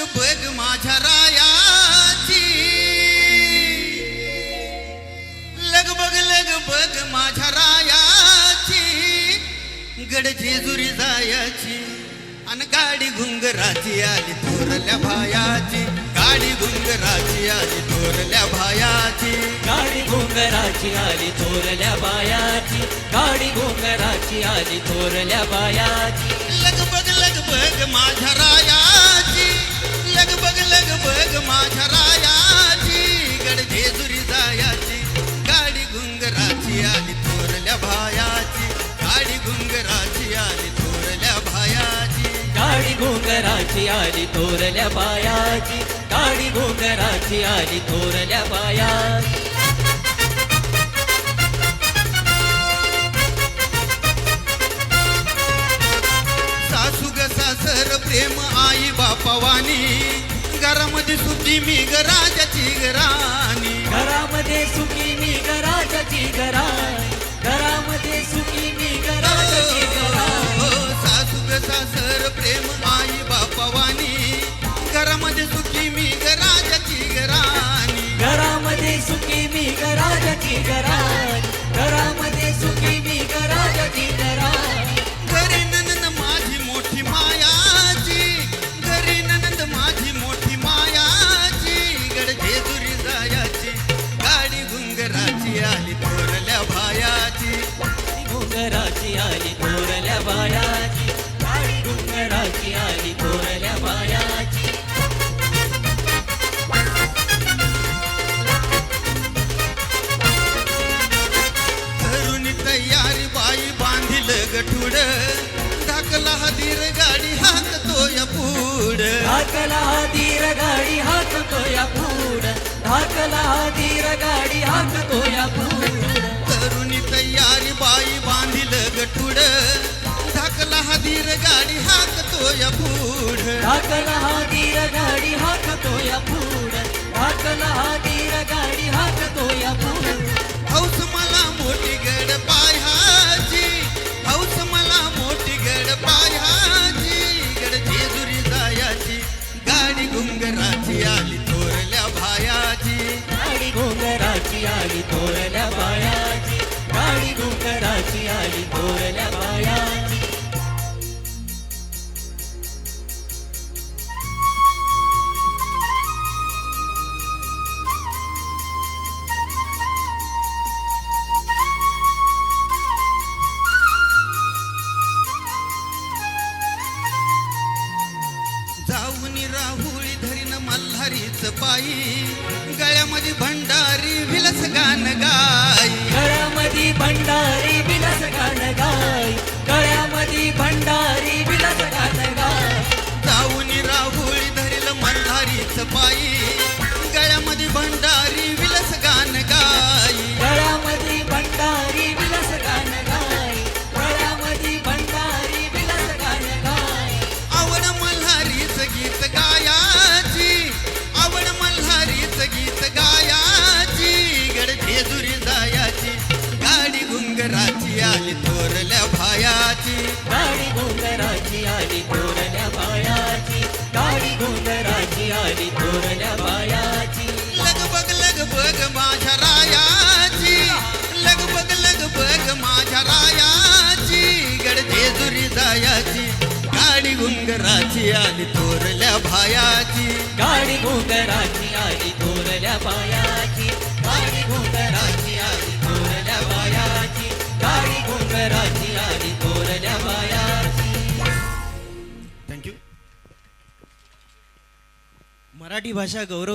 लगबग माझ्या रायाची. लगबग लगबग माझ्या रायाची. गड जेजुरी जायाची अन गाडी घुंगराची आली थोरल्या भायाची. गाडी घुंगराची आली थोरल्या भायाची. गाडी घोंगराची आली थोरल्या बायाची गाडी घोंगराची आली थोरल्या बायाची लगबग लगबग माझ्या लगबग जायाची गाडी घुंगराची आली थोरल्या भायाची गाडी घुंगराची आली थोरल्या भायाची. गाडी घोंगराची आली थोरल्या बायाची गाडी घोंगराची आली थोरल्या बायाची सासू ग सासर प्रेम आई बापावानी घरामध्ये सुद्धी मी ग राजाची ग राणी घरामध्ये सुखी मी गराजाची घरा घरामध्ये सुखी मी गराजाची घरा हो, सासू ग सासर प्रेम आई बापावानी घरामध्ये सुखी मी ग राजाची ग राणी घरामध्ये सुखी मी गराजाची घरा घरामध्ये घुंगराची आली थोरल्या भायाची. घुंगराची आली थोरल्या बायाची गाडी घुंगराची आली थोरल्या बायाची तरुणी तयारी बाई बांधिल गठुड. धाकला हदीर गाडी हाकतो या पुढ. धाकला धीर गाडी हाकतो या पुढ. धाकला धीर गाडी हाकतो या तरुणी तयारी बाई बांधिल गठुड. धाकला हदीर गाडी हाकतो या पुढ धाकला धीर गाडी हाकतो या पुढ धाकला धीर आली थोरल्या बाया जाऊनी राहुळी धरीन मल्हारीच पायी. गळ्यामध्ये भंडारी पायी गळ्यामध्ये भंडारी विलस गान गाई. गळ्यामध्ये भंडारी विलस गाण गाय गळ्यामध्ये भंडारी विलस गाण गाय आवड मल्हारीच गीत गायाची आवड मल्हारीच गीत गायाची. गड जेजुरी जायाची गाडी घुंगराची आली थोरल्या भायाची. गाडी घोंगराची आली आली थोरल्या बायाची. लगबग लगबग माझ्या रायाची. लगबग लगबग माझ्या रायाची. गड जेजुरी जायाची गाडी घुंगराची आली थोरल्या भायाची. गाडी घोंगराची आली थोरल्या बायाची गाडी घोंगराची आली थोरल्या बायाची गाडी घोंगराची आली थोरल्या मराठी भाषा गौरव